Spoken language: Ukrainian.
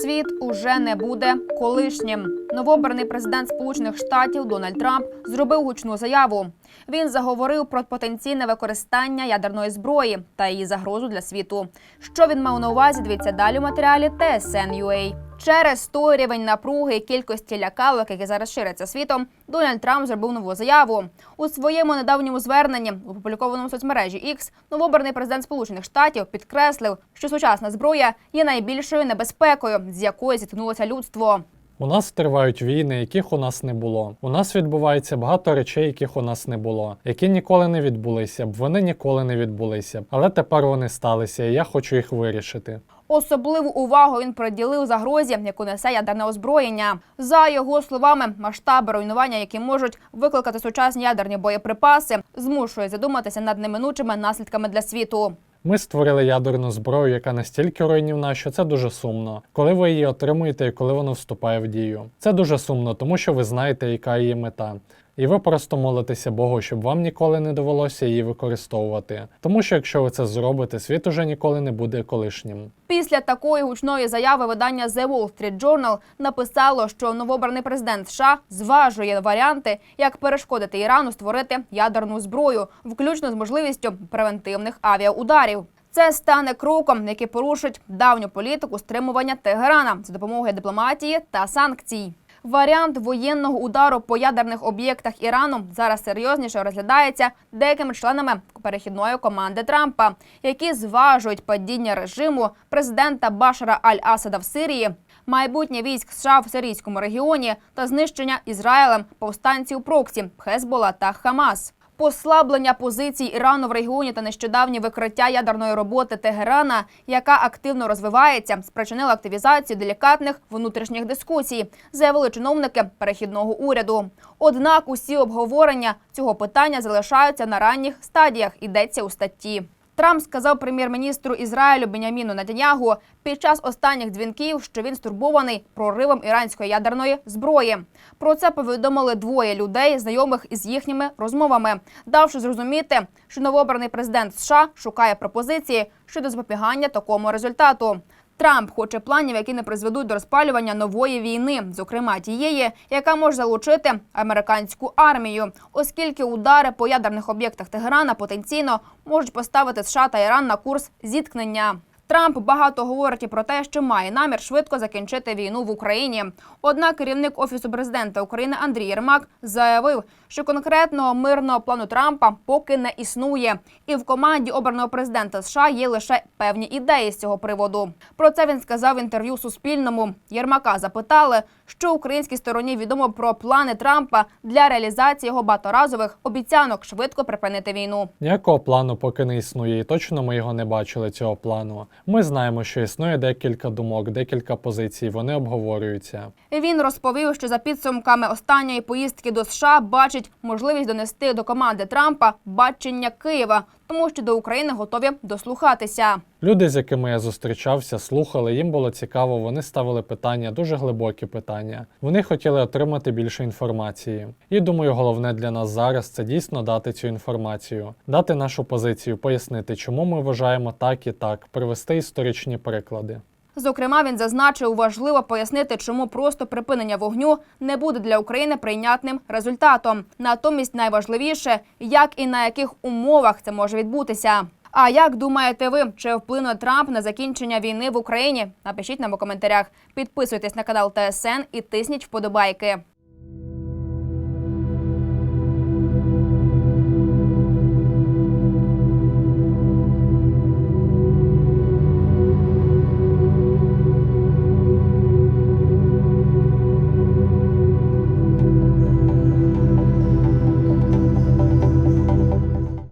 Світ уже не буде колишнім. Новообраний президент Сполучених Штатів Дональд Трамп зробив гучну заяву. Він заговорив про потенційне використання ядерної зброї та її загрозу для світу. Що він мав на увазі? Дивіться далі у матеріалі TSN.ua. Через той рівень напруги і кількості лякалок, які зараз ширяться світом, Дональд Трамп зробив нову заяву. У своєму недавньому зверненні, опублікованому в соцмережі X, новообраний президент Сполучених Штатів підкреслив, що сучасна зброя є найбільшою небезпекою, з якою зіткнулося людство. У нас тривають війни, яких у нас не було. У нас відбувається багато речей, яких у нас не було, які ніколи не відбулися б. Вони ніколи не відбулися б. Але тепер вони сталися, і я хочу їх вирішити. Особливу увагу він приділив загрозі, яку несе ядерне озброєння. За його словами, масштаби руйнування, які можуть викликати сучасні ядерні боєприпаси, змушує задуматися над неминучими наслідками для світу. Ми створили ядерну зброю, яка настільки руйнівна, що це дуже сумно, коли ви її отримуєте і коли вона вступає в дію. Це дуже сумно, тому що ви знаєте, яка її мета. І ви просто молитеся Богу, щоб вам ніколи не довелося її використовувати. Тому що якщо ви це зробите, світ уже ніколи не буде колишнім. Після такої гучної заяви видання The Wall Street Journal написало, що новообраний президент США зважує варіанти, як перешкодити Ірану створити ядерну зброю, включно з можливістю превентивних авіаударів. Це стане кроком, який порушить давню політику стримування Тегерана за допомогою дипломатії та санкцій. Варіант воєнного удару по ядерних об'єктах Ірану зараз серйозніше розглядається деякими членами перехідної команди Трампа, які зважують падіння режиму президента Башара Аль-Асада в Сирії, майбутнє військ США в сирійському регіоні та знищення Ізраїлем повстанців Проксі, Хезбола та Хамас. Послаблення позицій Ірану в регіоні та нещодавні викриття ядерної роботи Тегерана, яка активно розвивається, спричинила активізацію делікатних внутрішніх дискусій, заявили чиновники перехідного уряду. Однак усі обговорення цього питання залишаються на ранніх стадіях. Йдеться у статті. Трамп сказав прем'єр-міністру Ізраїлю Беняміну Нетаньягу під час останніх дзвінків, що він стурбований проривом іранської ядерної зброї. Про це повідомили двоє людей, знайомих із їхніми розмовами, давши зрозуміти, що новообраний президент США шукає пропозиції щодо запобігання такому результату. Трамп хоче планів, які не призведуть до розпалювання нової війни, зокрема тієї, яка може залучити американську армію, оскільки удари по ядерних об'єктах Тегерана потенційно можуть поставити США та Іран на курс зіткнення. Трамп багато говорить і про те, що має намір швидко закінчити війну в Україні. Однак керівник офісу президента України Андрій Єрмак заявив, що конкретного мирного плану Трампа поки не існує, і в команді обраного президента США є лише певні ідеї з цього приводу. Про це він сказав в інтерв'ю Суспільному. Єрмака запитали, що українській стороні відомо про плани Трампа для реалізації його багаторазових обіцянок швидко припинити війну. Ніякого плану поки не існує, і точно ми його не бачили цього плану. Ми знаємо, що існує декілька думок, декілька позицій, вони обговорюються. Він розповів, що за підсумками останньої поїздки до США бачить можливість донести до команди Трампа бачення Києва, тому що до України готові дослухатися. Люди, з якими я зустрічався, слухали, їм було цікаво, вони ставили питання, дуже глибокі питання. Вони хотіли отримати більше інформації. І думаю, головне для нас зараз це дійсно дати цю інформацію, дати нашу позицію, пояснити, чому ми вважаємо так і так, привести історичні приклади. Зокрема, він зазначив, важливо пояснити, чому просто припинення вогню не буде для України прийнятним результатом. Натомість найважливіше, як і на яких умовах це може відбутися. А як думаєте ви, чи вплине Трамп на закінчення війни в Україні? Напишіть нам у коментарях. Підписуйтесь на канал ТСН і тисніть вподобайки.